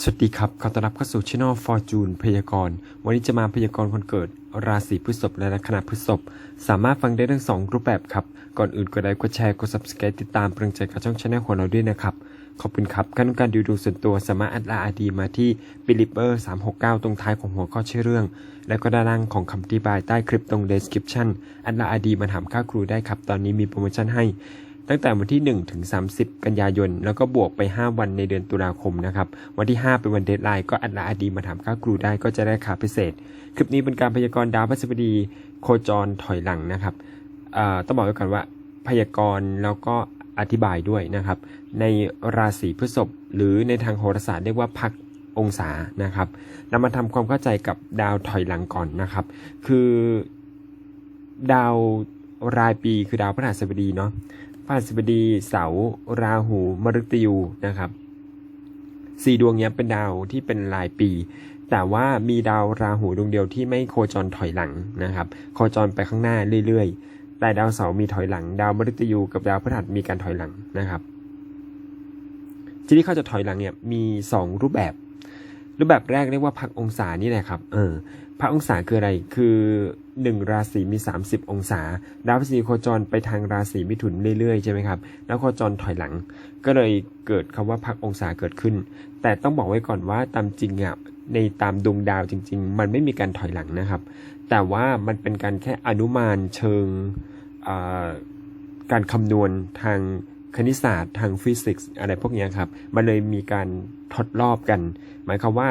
สวัสดีครับ ขอต้อนรับเข้าสู่ช่อง Fortune พยากรณ์ วันนี้จะมาพยากรณ์คนเกิด ราศีพฤษภและลัคนาพฤษภ สามารถฟังได้ทั้งสองรูปแบบครับ ก่อนอื่นกดไลค์ กดแชร์ กด subscribe ติดตามเป็นกำลังใจกับช่องชาแนลของเราด้วยนะครับ ขอบคุณครับการต้องการดูดวงส่วนตัวสามารถแอดลน์ไอดีมาที่ b i l i b e r 369 ตรงท้ายของหัวข้อชื่อเรื่อง แล้วก็ด้านล่างของคำอธิบายใต้คลิปตรง description แอดลน์ไอดีมาถามค่าครูได้ครับ ตอนนี้มีโปรโมชั่นให้ ตั้งแต่วันที่ 1 ถึง 30 กันยายน แล้วก็บวกไป 5 วันในเดือนตุลาคมนะครับ วันที่ 5 เป็นวันเดทไลน์ก็อัดละอดีมาถามค่าครูได้ก็จะได้ค่าพิเศษ คลิปนี้เป็นการพยากรณ์ดาวพฤหัสบดีโคจรถอยหลังนะครับต้องบอกไว้ก่อนว่าพยากรณ์แล้วก็อธิบายด้วยนะครับ ในราศีพฤษภหรือในทางโหราศาสตร์เรียกว่าพักองศานะครับนำมาทำความเข้าใจกับดาวถอยหลังก่อนนะครับ คือดาวรายปีคือดาวพฤหัสบดีเนาะ พฤหัสบดี เสาราหู มฤตยูนะครับสี่ดวงนี้เป็นดาวที่เป็นรายปี แต่ว่ามีดาวราหูดวงเดียวที่ไม่โคจรถอยหลังนะครับ โคจรไปข้างหน้าเรื่อยๆ แต่ดาวเสาร์มีถอยหลัง ดาวมฤตยูกับดาวพฤหัสมีการถอยหลังนะครับ ที่นี้เขาจะถอยหลังเนี่ยมีสองรูปแบบ รูปแบบแรกเรียกว่าพักองศานี่แหละครับ เออพักองศาคืออะไร คือหนึ่งราศีมี 30 องศา ดาวพฤหัสโคจรไปทางราศีมิถุนเรื่อยๆใช่ไหมครับ แล้วโคจรถอยหลัง ก็เลยเกิดคำว่าพักองศาเกิดขึ้น แต่ต้องบอกไว้ก่อนว่าตามจริงอะในตามดวงดาวจริง ๆ มันไม่มีการถอยหลังนะครับ แต่ว่ามันเป็นการแค่อนุมานเชิงการคำนวณทาง คณิตศาสตร์ทางฟิสิกส์อะไรพวกนี้ครับ มันเลยมีการทดรอบกัน หมายความว่า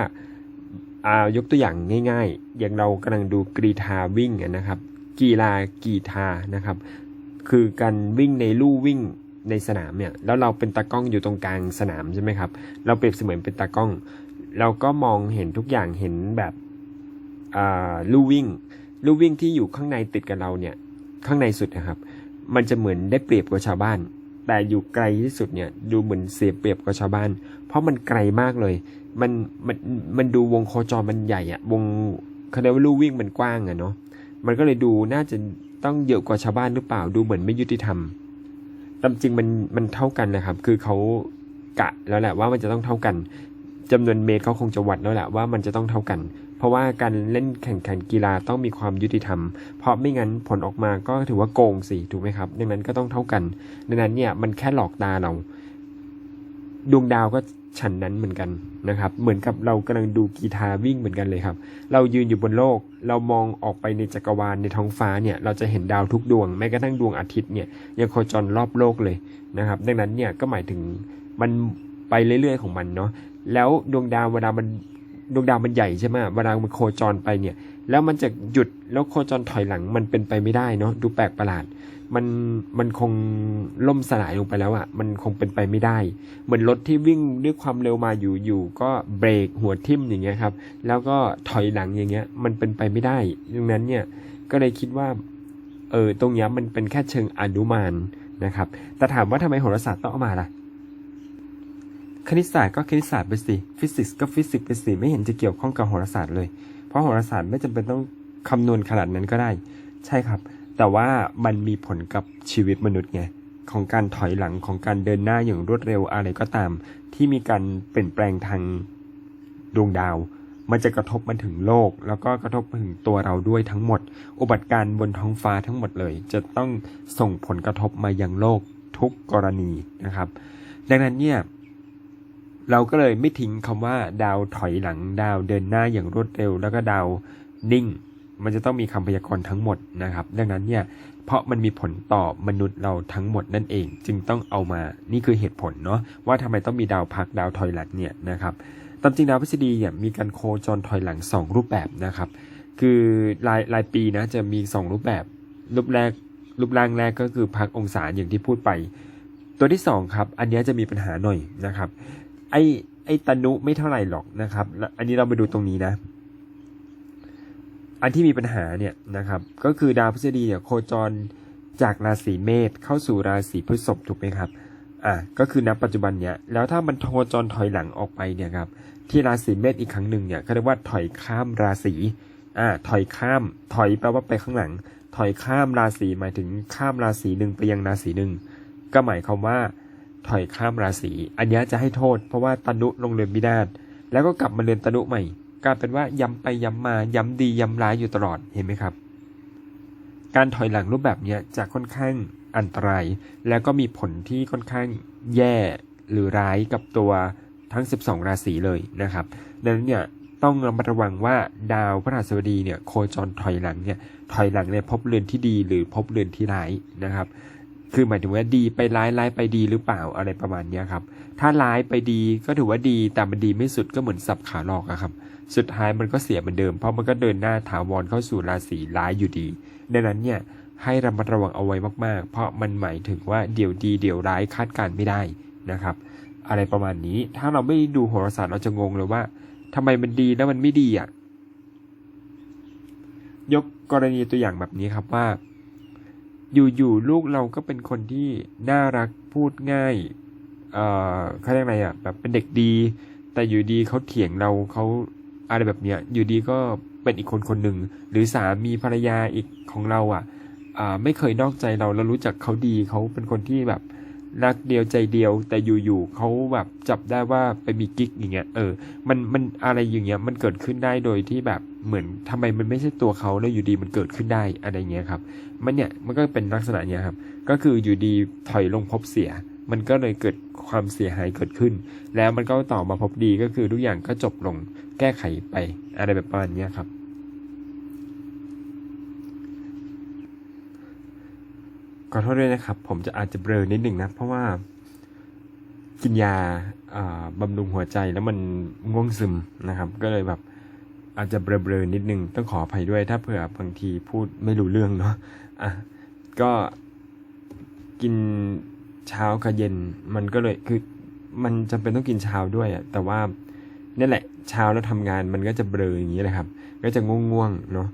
อายกตัวอย่างง่าย ๆ อย่างเรากำลังดูกรีธาวิ่งนะครับ กีฬากีธานะครับ คือการวิ่งในลู่วิ่งในสนามเนี่ย แล้วเราเป็นตากล้องอยู่ตรงกลางสนามใช่ไหมครับ เราเปรียบเสมือนเป็นตากล้อง เราก็มองเห็นทุกอย่างเห็นแบบอ่าลู่วิ่ง ลู่วิ่งที่อยู่ข้างในติดกับเราเนี่ย ข้างในสุดนะครับ มันจะเหมือนได้เปรียบกว่าชาวบ้าน แต่อยู่ไกลที่สุดเนี่ยดูเหมือนเสียเปรียบกว่าชาวบ้าน เพราะมันไกลมากเลย มันมันมันดูวงโคจรมันใหญ่อะวงเขาเรียกว่าลู่วิ่งมันกว้างอะเนาะมันก็เลยดูน่าจะต้องเยอะกว่าชาวบ้านหรือเปล่าดูเหมือนไม่ยุติธรรมตามจริงมันมันเท่ากันนะครับ คือเขากะแล้วแหละว่ามันจะต้องเท่ากันจำนวนเมตรเขาคงจะวัดแล้วแหละว่ามันจะต้องเท่ากัน เพราะว่าการเล่นแข่งขันกีฬาต้องมีความยุติธรรม เพราะไม่งั้นผลออกมาก็ถือว่าโกงสิถูกไหมครับ ดังนั้นก็ต้องเท่ากัน ดังนั้นเนี่ยมันแค่หลอกตาเรา ดวงดาวก็ฉันนั้นเหมือนกันนะครับ เหมือนกับเรากำลังดูกีตาร์วิ่งเหมือนกันเลยครับ เรายืนอยู่บนโลก เรามองออกไปในจักรวาลในท้องฟ้าเนี่ย เราจะเห็นดาวทุกดวง แม้กระทั่งดวงอาทิตย์เนี่ยยังโคจรรอบโลกเลยนะครับ ดังนั้นเนี่ยก็หมายถึงมันไปเรื่อยๆของมันเนาะ แล้วดวงดาวเวลามัน ดวงดาวมันใหญ่ใช่ไหมเวลามันโคจรไปเนี่ย แล้วมันจะหยุดแล้วโคจรถอยหลังมันเป็นไปไม่ได้เนาะดูแปลกประหลาด มันมันคงล่มสลายลงไปแล้วอะ่ะ มันคงเป็นไปไม่ได้ เหมือนรถที่วิ่งด้วยความเร็วมาอยู่อยู่ก็เบรกหัวทิ่มอย่างเงี้ยครับ แล้วก็ถอยหลังอย่างเงี้ย มันเป็นไปไม่ได้ดังนั้นเนี่ยก็เลยคิดว่าเออตรงนี้มันเป็นแค่เชิงอนุมานนะครับแต่ถามว่าทำไมโหราศาสตร์ต้องเอามาล่ะ คณิตศาสตร์ก็คณิตศาสตร์ไปสิฟิสิกส์ก็ฟิสิกส์ไปสิไม่เห็นจะเกี่ยวข้องกับโหราศาสตร์เลย เพราะโหราศาสตร์ไม่จำเป็นต้องคำนวณขนาดนั้นก็ได้ ใช่ครับ แต่ว่ามันมีผลกับชีวิตมนุษย์ไงของการถอยหลังของการเดินหน้าอย่างรวดเร็วอะไรก็ตาม ที่มีการเปลี่ยนแปลงทางดวงดาว มันจะกระทบมาถึงโลก แล้วก็กระทบมาถึงตัวเราด้วยทั้งหมด อุบัติการณ์บนท้องฟ้าทั้งหมดเลย จะต้องส่งผลกระทบมายังโลกทุกกรณีนะครับ ดังนั้นเนี่ย เราก็เลยไม่ทิ้งคำว่าดาวถอยหลังดาวเดินหน้าอย่างรวดเร็ว แล้วก็ดาวนิ่ง มันจะต้องมีคำพยากรณ์ทั้งหมดนะครับ ดังนั้นเนี่ยเพราะมันมีผลต่อมนุษย์เราทั้งหมดนั่นเอง จึงต้องเอามานี่คือเหตุผลเนาะว่าทำไมต้องมีดาวพักดาวถอยหลังเนี่ยนะครับตามจริงดาวพฤษฎีเนี่ยมีการโคจรถอยหลัง 2 รูปแบบนะครับ คือรายรายปีนะจะมี 2 รูปแบบ รูปแรกรูปร่างแรกก็คือพักองศาอย่างที่พูดไป ตัวที่ 2 ครับ อันนี้จะมีปัญหาหน่อยนะครับ ไอไอตนุไม่เท่าไหร่หรอกนะครับแล้วอันนี้เราไปดูตรงนี้นะ อันที่มีปัญหาเนี่ยนะครับ ก็คือดาวพฤษฎีเนี่ยโคจรจากราศีเมษเข้าสู่ราศีพฤษภถูกไหมครับ อะก็คือณปัจจุบันเนี่ย แล้วถ้ามันโคจรถอยหลังออกไปเนี่ยครับ ที่ราศีเมษอีกครั้งหนึ่งเนี่ยเขาเรียกว่าถอยข้ามราศี อ่าถอยข้าม ถอยแปลว่าไปข้างหลัง ถอยข้ามราศีหมายถึงข้ามราศีหนึ่งไปยังราศีหนึ่ง ก็หมายความว่า ถอยข้ามราศีอันนี้จะให้โทษ เพราะว่าตนุลงเรือนวินาศแล้วก็กลับมาเรือนตนุใหม่กลายเป็นว่าย้ำไปย้ำมาย้ำดีย้ำร้ายอยู่ตลอดเห็นไหมครับ การถอยหลังรูปแบบนี้จะค่อนข้างอันตราย แล้วก็มีผลที่ค่อนข้างแย่หรือร้ายกับตัวทั้ง 12 ราศีเลยนะครับ ดังนั้นเนี่ยต้องระมัดระวังว่าดาวพฤหัสบดีเนี่ยโคจรถอยหลังเนี่ยถอยหลังในภพเรือนที่ดีหรือภพเรือนที่ร้ายนะครับ คือหมายถึงว่าดีไปร้ายร้ายไปดีหรือเปล่าอะไรประมาณเนี้ยครับ ถ้าร้ายไปดีก็ถือว่าดีแต่มันดีไม่สุดก็เหมือนสับขาหลอกอะครับ สุดท้ายมันก็เสียเหมือนเดิม เพราะมันก็เดินหน้าถาวรเข้าสู่ราศีร้ายอยู่ดี ดังนั้นเนี่ยให้ระมัดระวังเอาไว้มาก ๆ เพราะมันหมายถึงว่าเดี๋ยวดีเดี๋ยวร้ายคาดการณ์ไม่ได้นะครับ อะไรประมาณนี้ ถ้าเราไม่ดูโหราศาสตร์เราจะงงเลยว่าทำไมมันดีแล้วมันไม่ดีอะ ยกกรณีตัวอย่างแบบนี้ครับว่า อยู่ๆลูกเราก็เป็นคนที่น่ารักพูดง่าย เอ่อเขาเรียกอะไรอะแบบเป็นเด็กดี แต่อยู่ดีเขาเถียงเราเขาอะไรแบบเนี้ยอยู่ดีก็เป็นอีกคนคนหนึ่งหรือสามีภรรยาอีกของเราอะอ่าไม่เคยนอกใจเราเรารู้จักเขาดีเขาเป็นคนที่แบบ รักเดียวใจเดียว แต่อยู่ๆเขาแบบจับได้ว่าไปมีกิ๊กอย่างเงี้ยเออ มันมันอะไรอย่างเงี้ยมันเกิดขึ้นได้โดยที่แบบเหมือนทำไมมันไม่ใช่ตัวเขาแล้วอยู่ดีมันเกิดขึ้นได้อะไรเงี้ยครับ มันเนี่ยมันก็เป็นลักษณะเนี้ยครับ ก็คืออยู่ดีถอยลงพบเสีย มันก็เลยเกิดความเสียหายเกิดขึ้น แล้วมันก็ต่อมาพบดีก็คือทุกอย่างก็จบลงแก้ไขไปอะไรแบบประมาณเนี้ยครับ ขอโทษด้วยนะครับ ผมจะอาจจะเบลอนิดหนึ่งนะ เพราะว่ากินยาบำรุงหัวใจแล้วมันง่วงซึมนะครับ ก็เลยแบบอาจจะเบลอๆนิดนึง ต้องขออภัยด้วยถ้าเผื่อบางทีพูดไม่รู้เรื่องเนาะอะก็กินเช้ากับเย็น มันก็เลยคือมันจำเป็นต้องกินเช้าด้วยอะแต่ว่านี่แหละเช้าแล้วทำงานมันก็จะเบลออย่างนี้เลยครับ ก็จะง่วงๆเนาะ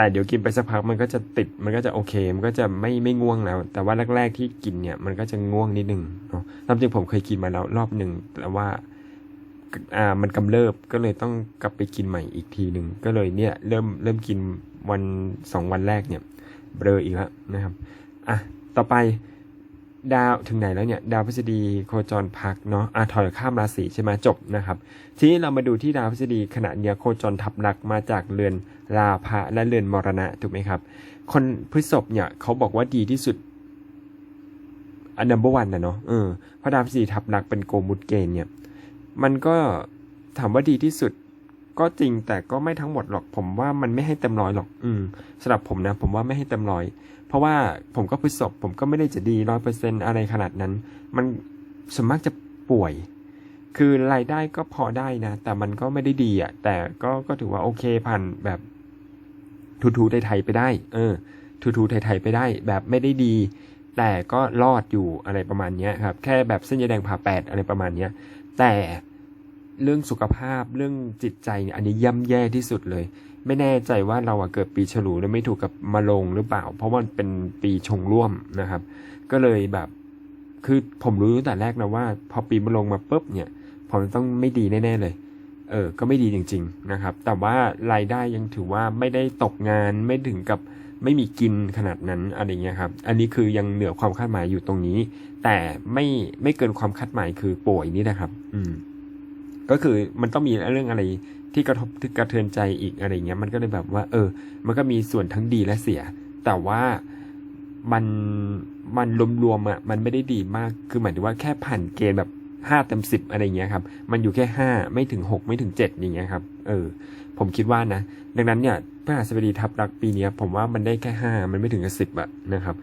แต่เดี๋ยวกินไปสักพักมันก็จะติดมันก็จะโอเค มันก็จะไม่ไม่ง่วงแล้ว แต่ว่าแรก ๆที่กินเนี่ยมันก็จะง่วงนิดนึงเนาะตามจริงผมเคยกินมาแล้วรอบหนึ่งแต่ว่าอ่ามันกำเริบก็เลยต้องกลับไปกินใหม่อีกทีหนึ่งก็เลยเนี่ยเริ่มเริ่มกินวันสองวันแรกเนี่ยเบลออีกแล้วนะครับอะต่อไป ดาวถึงไหนแล้วเนี่ยดาวพฤษฎีโคจรพักเนาะอะถอยข้ามราศีใช่ไหมจบนะครับ ทีนี้เรามาดูที่ดาวพฤษฎีขณะเนี้ยโคจรทับลักมาจากเรือนราพะและเรือนมรณะถูกไหมครับ คนพฤษภเนี่ยเขาบอกว่าดีที่สุดอันดับวันนะเนาะเออพระดาวพฤษฎีทับลักเป็นโกมุตเกณฑ์เนี่ย มันก็ถามว่าดีที่สุด ก็จริงแต่ก็ไม่ทั้งหมดหรอก ผมว่ามันไม่ให้เต็มร้อยหรอก อืมสำหรับผมนะ ผมว่าไม่ให้เต็มร้อย เพราะว่าผมก็พฤษภผมก็ไม่ได้จะดีร้อยเปอร์เซ็นอะไรขนาดนั้น มันส่วนมากจะป่วย คือรายได้ก็พอได้นะ แต่มันก็ไม่ได้ดีอะ แต่ก็ก็ถือว่าโอเคผ่านแบบทูทูไทยๆไปได้ เออทูทูไทยๆไปได้ แบบไม่ได้ดี แต่ก็รอดอยู่อะไรประมาณเนี้ยครับ แค่แบบเส้นยาแดงผ่าแปดอะไรประมาณเนี้ยแต่ เรื่องสุขภาพเรื่องจิตใจเนี่ยอันนี้ย่ำแย่ที่สุดเลย ไม่แน่ใจว่าเราอะเกิดปีฉลูแล้วไม่ถูกกับมาลงหรือเปล่า เพราะมันเป็นปีชงร่วมนะครับ ก็เลยแบบคือผมรู้ตั้งแต่แรกนะว่า พอปีมะลงมาปุ๊บเนี่ยผมต้องไม่ดีแน่ๆเลย เออ ก็ไม่ดีจริง ๆนะครับ แต่ว่ารายได้ยังถือว่าไม่ได้ตกงานไม่ถึงกับไม่มีกินขนาดนั้นอะไรเงี้ยครับ อันนี้คือยังเหนือความคาดหมายอยู่ตรงนี้ แต่ไม่ไม่เกินความคาดหมายคือป่วยนี่นะครับ อืม ก็คือมันต้องมีเรื่องอะไรที่กระทบที่กระเทือนใจอีกอะไรเงี้ยมันก็เลยแบบว่า เออ มันก็มีส่วนทั้งดีและเสีย แต่ว่ามันมันรวมๆอะมันไม่ได้ดีมากคือหมายถึงว่าแค่ผ่านเกณฑ์แบบห้าเต็มสิบอะไรเงี้ยครับ มันอยู่แค่ห้าไม่ถึงหกไม่ถึงเจ็ดอย่างเงี้ยครับ เออ ผมคิดว่านะ ดังนั้นเนี่ยพระหัสบดีทับรักปีเนี้ย ผมว่ามันได้แค่ห้ามันไม่ถึงกับสิบอะนะครับ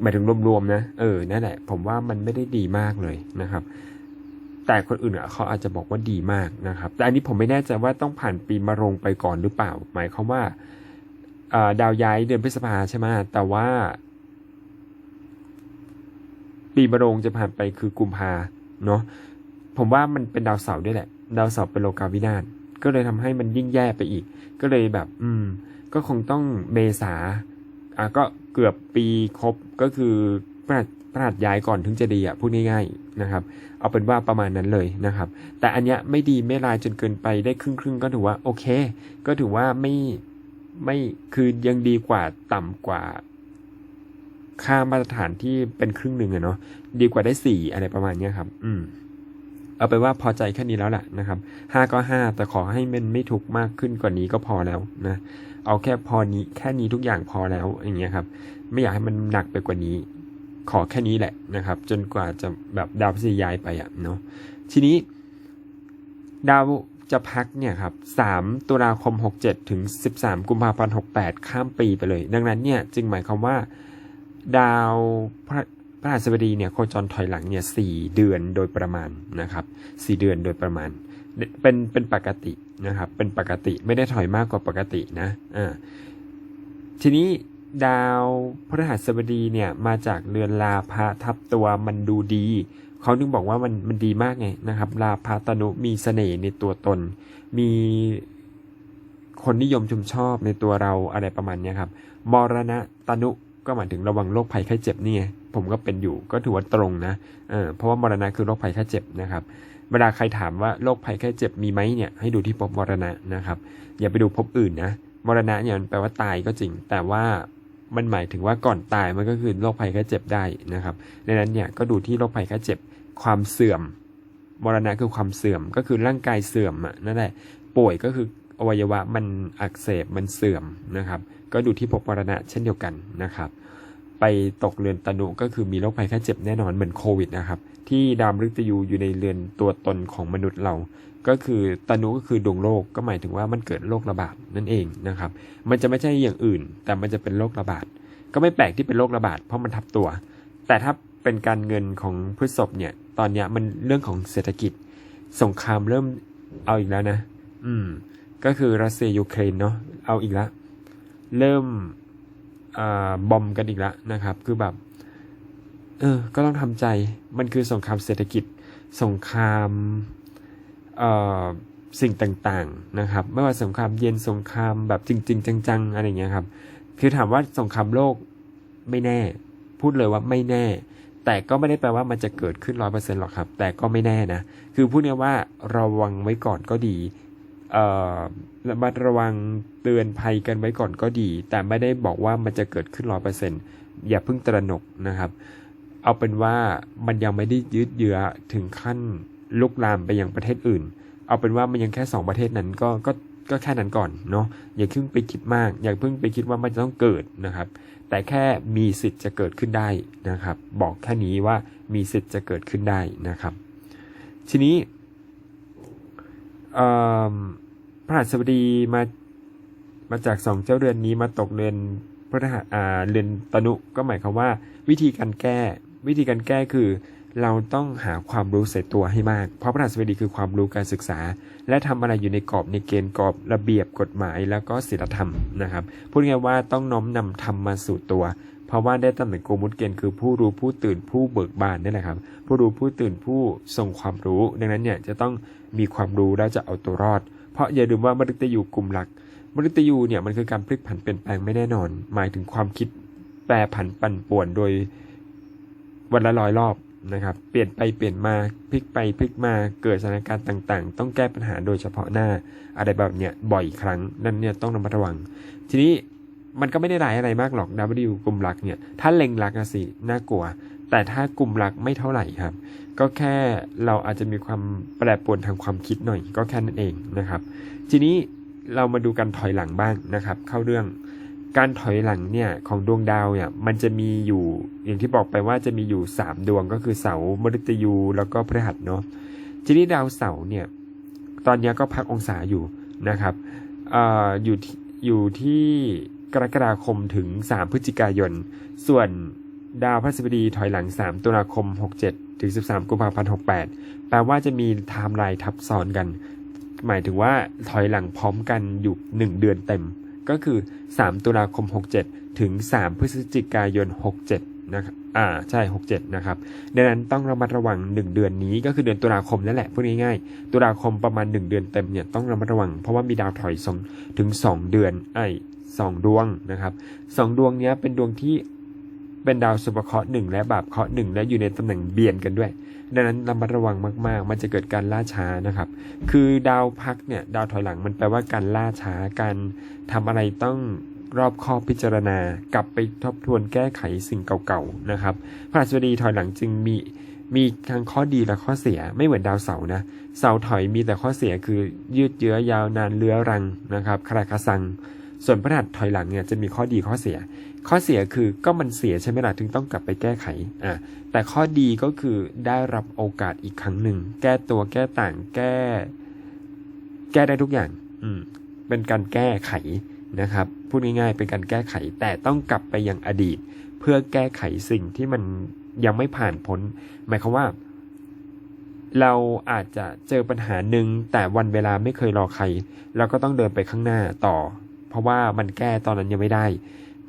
หมายถึงรวมๆนะ เออนั่นแหละ ผมว่ามันไม่ได้ดีมากเลยนะครับ แต่คนอื่นอะเขาอาจจะบอกว่าดีมากนะครับ แต่อันนี้ผมไม่แน่ใจว่าต้องผ่านปีมะโรงไปก่อนหรือเปล่า หมายความว่าดาวย้ายเดือนพฤษภาใช่ไหมแต่ว่า ปีมะโรงจะผ่านไปคือกุมภาเนาะผมว่ามันเป็นดาวเสาร์ด้วยแหละ ดาวเสาร์เป็นโลกาวินาศก็เลยทำให้มันยิ่งแย่ไปอีก ก็เลยแบบ อืม ก็คงต้องเมษาอะก็เกือบปีครบก็คือพระหัสพระหัสย้ายก่อนถึงจะดีอะพูดง่ายๆนะครับ เอาเป็นว่าประมาณนั้นเลยนะครับ แต่อันเนี้ยไม่ดีไม่ร้ายจนเกินไปได้ครึ่งครึ่งๆก็ถือว่าโอเค ก็ถือว่าไม่ไม่คือยังดีกว่าต่ำกว่า ค่ามาตรฐานที่เป็นครึ่งหนึ่งอะเนาะดีกว่าได้สี่อะไรประมาณเนี้ยครับ อืมเอาไปว่าพอใจแค่นี้แล้วแหละนะครับห้าก็ห้าแต่ขอให้มันไม่ถูกข์มากขึ้นกว่านี้ก็พอแล้วนะ เอาแค่พอนี้แค่นี้ทุกอย่างพอแล้วอย่างเงี้ยครับ ไม่อยากให้มันหนักไปกว่านี้ ขอแค่นี้แหละนะครับ จนกว่าจะแบบดาวพฤหัสย้ายไปอะเนาะทีนี้ ดาวจะพักเนี่ยครับ 3 ตุลาคม 67 ถึง 13 กุมภาพันธ์ 68 ข้ามปีไปเลย ดังนั้นเนี่ยจึงหมายความว่า ดาวพระพระหัสบดีเนี่ยโคจรถอยหลังเนี่ยสี่เดือนโดยประมาณนะครับสี่เดือนโดยประมาณ เป็นเป็นปกตินะครับ เป็นปกติไม่ได้ถอยมากกว่าปกตินะอ่าทีนี้ ดาวพระหัสบดีเนี่ยมาจากเรือนลาพะทับตัวมันดูดีเขาถึงบอกว่ามันมันดีมากไงนะครับ ลาพาตนุมีเสน่ห์ในตัวตน มีคนนิยมชมชอบในตัวเราอะไรประมาณนี้ครับมรณะตนุก็หมายถึงระวังโรคภัยไข้เจ็บนี่ไงผมก็เป็นอยู่ก็ถือว่าตรงนะเออเพราะว่ามรณะคือโรคภัยไข้เจ็บนะครับเวลาใครถามว่าโรคภัยไข้เจ็บมีไหมเนี่ยให้ดูที่ภพมรณะนะครับ อย่าไปดูภพอื่นนะมรณะเนี่ยมันแปลว่าตายก็จริง แต่ว่า มันหมายถึงว่าก่อนตายมันก็คือโรคภัยแค่เจ็บได้นะครับดังนั้นเนี่ยก็ดูที่โรคภัยแค่เจ็บความเสื่อมมรณะคือความเสื่อมก็คือร่างกายเสื่อมอะนั่นแหละป่วยก็คืออวัยวะมันอักเสบมันเสื่อมนะครับ ก็ดูที่พบมรณะเช่นเดียวกันนะครับ ไปตกเรือนตนุก็คือมีโรคภัยแค่เจ็บแน่นอนเหมือนโควิดนะครับ ที่ดาวมฤตยูอยู่ในเรือนตัวตนของมนุษย์เรา ก็คือตนุก็คือดวงโรคก็หมายถึงว่ามันเกิดโรคระบาดนั่นเองนะครับ มันจะไม่ใช่อย่างอื่น แต่มันจะเป็นโรคระบาด ก็ไม่แปลกที่เป็นโรคระบาดเพราะมันทับตัว แต่ถ้าเป็นการเงินของพฤษภเนี่ย ตอนเนี้ยมันเรื่องของเศรษฐกิจ สงครามเริ่มเอาอีกแล้วนะ อืม ก็คือรัสเซียยูเครนเนาะเอาอีกแล้วเริ่ม อบอมกันอีกแล้วนะครับ คือแบบ เออ ก็ต้องทำใจ มันคือสงครามเศรษฐกิจ สงครามสิ่งต่างๆนะครับ ไม่ว่าสงครามเย็นสงครามแบบจริง ๆ จังๆอะไรเงี้ยครับ คือถามว่าสงครามโลกไม่แน่ พูดเลยว่าไม่แน่ แต่ก็ไม่ได้แปลว่ามันจะเกิดขึ้นร้อยเปอร์เซ็นต์หรอกครับ แต่ก็ไม่แน่นะ คือพูดง่ายว่าระวังไว้ก่อนก็ดี ระมัดระวังเตือนภัยกันไว้ก่อนก็ดี แต่ไม่ได้บอกว่ามันจะเกิดขึ้นร้อยเปอร์เซ็นต์อย่าเพิ่งตระหนกนะครับ เอาเป็นว่ามันยังไม่ได้ยืดเยื้อถึงขั้นลุกลามไปยังประเทศอื่น เอาเป็นว่ามันยังแค่สองประเทศนั้นก็ก็ก็แค่นั้นก่อนเนาะอย่าเพิ่งไปคิดมาก อย่าเพิ่งไปคิดว่ามันจะต้องเกิดนะครับ แต่แค่มีสิทธิ์จะเกิดขึ้นได้นะครับ บอกแค่นี้ว่ามีสิทธิ์จะเกิดขึ้นได้นะครับ ทีนี้เอ่อ ระหัสบดีมามาจากสองเจ้าเรือนนี้มาตกเรือนพระหัสอ่าเรือนตนุก็หมายความว่า วิธีการแก้ วิธีการแก้คือ เราต้องหาความรู้ใส่ตัวให้มาก เพราะพระหัสบดีคือความรู้การศึกษา และทำอะไรอยู่ในกรอบในเกณฑ์กรอบระเบียบกฎหมายแล้วก็ศีลธรรมนะครับพูดง่ายว่าต้องน้อมนำธรรมมาสู่ตัวเพราะว่าได้ตำแหน่งโกมุตเกณฑ์คือผู้รู้ผู้ตื่นผู้เบิกบานนี่แหละครับ ผู้รู้ผู้ตื่นผู้ทรงความรู้ ดังนั้นเนี่ยจะต้องมีความรู้แล้วจะเอาตัวรอด เพราะอย่าลืมว่ามฤตยูกลุ่มหลักมฤตยูเนี่ยมันคือการพลิกผันเปลี่ยนแปลงไม่แน่นอน หมายถึงความคิดแปรผันปั่นป่วนโดยวันละร้อยรอบนะครับ เปลี่ยนไปเปลี่ยนมาพลิกไปพลิกมาเกิดสถานการณ์ต่างๆ ต้องแก้ปัญหาโดยเฉพาะหน้าอะไรแบบเนี้ยบ่อยครั้งนั่นเนี่ยต้องระมัดระวัง ทีนี้มันก็ไม่ได้ร้ายอะไรมากหรอก W กลุ่มหลักเนี่ยถ้าเล็งหลักอะสิน่ากลัว แต่ถ้ากลุ่มหลักไม่เท่าไหร่ครับ ก็แค่เราอาจจะมีความแปรปรวนทางความคิดหน่อย ก็แค่นั้นเองนะครับ ทีนี้เรามาดูการถอยหลังบ้างนะครับ เข้าเรื่องการถอยหลังเนี่ยของดวงดาวเนี่ยมันจะมีอยู่อย่างที่บอกไปว่าจะมีอยู่ 3 ดวงก็คือเสาร์มฤตยูแล้วก็พฤหัสเนาะทีนี้ดาวเสาร์เนี่ยตอนนี้ก็พักองศาอยู่นะครับอออยู่ที่อยู่ที่กรกฎาคมถึง 3 พฤศจิกายน ส่วน ดาวพฤหัสบดีถอยหลัง 3 ตุลาคม 67 ถึง 13 กุมภาพันธ์ 68 แปลว่าจะมีไทม์ไลน์ทับซ้อนกัน หมายถึงว่าถอยหลังพร้อมกันอยู่ 1 เดือนเต็ม ก็คือ 3 ตุลาคม 67 ถึง 3 พฤศจิกายน 67 นะครับ อ่า ใช่ 67 นะครับ ดังนั้นต้องระมัดระวัง 1 เดือนนี้ก็คือเดือนตุลาคมนั่นแหละ พูดง่ายๆ ตุลาคมประมาณ 1 เดือนเต็มเนี่ยต้องระมัดระวัง เพราะว่ามีดาวถอยสองถึง 2 เดือน ไอ้สองดวงนะครับสองดวงนี้เป็นดวงที่ เป็นดาวสุภเคราะห์หนึ่งและบาปเคราะห์หนึ่งและอยู่ในตำแหน่งเบียนกันด้วย ดังนั้นระมัดระวังมาก ๆ มันจะเกิดการล่าช้านะครับ คือดาวพักเนี่ยดาวถอยหลังมันแปลว่าการล่าช้าการทำอะไรต้องรอบคอบพิจารณา กลับไปทบทวนแก้ไขสิ่งเก่าๆนะครับพระราชดีถอยหลังจึงมีมีทั้งข้อดีและข้อเสียไม่เหมือนดาวเสาร์นะเสาถอยมีแต่ข้อเสียคือยืดเยื้อยาวนานเรื้อรังนะครับคาราคาซัง ส่วนพระหัสถอยหลังเนี่ยจะมีข้อดีข้อเสีย ข้อเสียคือก็มันเสียใช่ไหมล่ะถึงต้องกลับไปแก้ไขอะแต่ข้อดีก็คือได้รับโอกาสอีกครั้งหนึ่ง แก้ตัวแก้ต่างแก้ แก้ได้ทุกอย่าง อืม เป็นการแก้ไขนะครับ พูดง่ายๆ เป็นการแก้ไข แต่ต้องกลับไปยังอดีต เพื่อแก้ไขสิ่งที่มันยังไม่ผ่านพ้น หมายความว่า เราอาจจะเจอปัญหาหนึ่งแต่วันเวลาไม่เคยรอใคร เราก็ต้องเดินไปข้างหน้าต่อ เพราะว่ามันแก้ตอนนั้นยังไม่ได้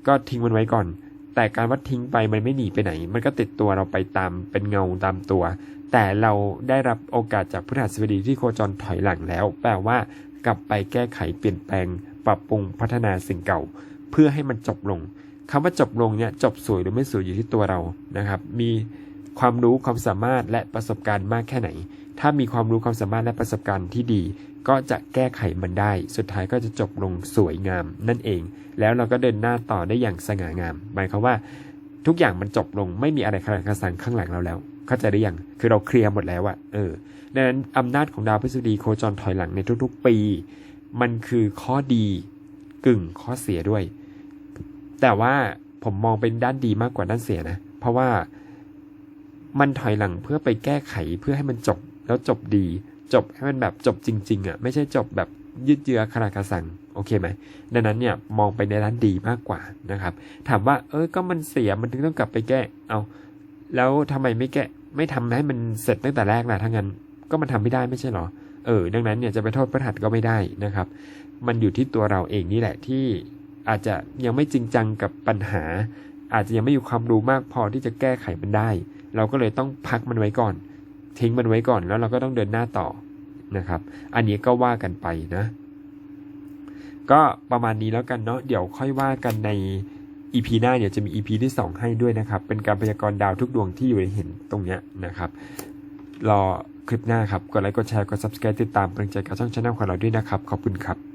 ก็ทิ้งมันไว้ก่อน แต่การว่าทิ้งไปมันไม่หนีไปไหน มันก็ติดตัวเราไปตามเป็นเงาตามตัว แต่เราได้รับโอกาสจากพฤหัสบดีที่โคจรถอยหลังแล้ว แปลว่ากลับไปแก้ไขเปลี่ยนแปลง ปรับปรุงพัฒนาสิ่งเก่า เพื่อให้มันจบลงคำว่าจบลงเนี่ยจบสวยหรือไม่สวยอยู่ที่ตัวเรานะครับ มีความรู้ความสามารถและประสบการณ์มากแค่ไหน ถ้ามีความรู้ความสามารถและประสบการณ์ที่ดี ก็จะแก้ไขมันได้ สุดท้ายก็จะจบลงสวยงามนั่นเอง แล้วเราก็เดินหน้าต่อได้อย่างสง่างาม หมายความว่าทุกอย่างมันจบลงไม่มีอะไรคาราคาซังข้างหลังเราแล้ว เข้าใจหรือยังคือเราเคลียร์หมดแล้วอะเออดังนั้นอำนาจของดาวพฤษฎีโคจรถอยหลังในทุกๆ ปี มันคือข้อดีกึ่งข้อเสียด้วย แต่ว่าผมมองเป็นด้านดีมากกว่าด้านเสียนะ เพราะว่ามันถอยหลังเพื่อไปแก้ไขเพื่อให้มันจบแล้วจบดี จบให้มันแบบจบจริง ๆอะ่ะไม่ใช่จบแบบยืดเยื้อคาราคาซัง โอเคไหมดังนั้นเนี่ยมองไปในด้านดีมากกว่านะครับ ถามว่า เออก็มันเสียมันถึงต้องกลับไปแก้ เอา แล้วทำไมไม่แก้ ไม่ทำให้มันเสร็จตั้งแต่แรกล่ะถ้างั้นก็มันทำไม่ได้ไม่ใช่หรอ เออ ดังนั้นเนี่ยจะไปโทษพระหัสก็ไม่ได้นะครับ มันอยู่ที่ตัวเราเองนี่แหละที่อาจจะยังไม่จริงจังกับปัญหา อาจจะยังไม่มีความรู้มากพอที่จะแก้ไขมันได้ เราก็เลยต้องพักมันไว้ก่อน ทิ้งมันไว้ก่อนแล้วเราก็ต้องเดินหน้าต่อนะครับ อันนี้ก็ว่ากันไปนะ ก็ประมาณนี้แล้วกันเนาะเดี๋ยวค่อยว่ากันใน EP หน้าเดี๋ยวจะมี EP ที่ 2 ให้ด้วยนะครับ เป็นการพยากรณ์ดาวทุกดวงที่อยู่ในเห็นตรงเนี้ยนะครับ รอคลิปหน้าครับ กดไลค์ กดแชร์ กด subscribe ติดตามเป็นกำลังใจกับช่องช anel ของเราด้วยนะครับ ขอบคุณครับ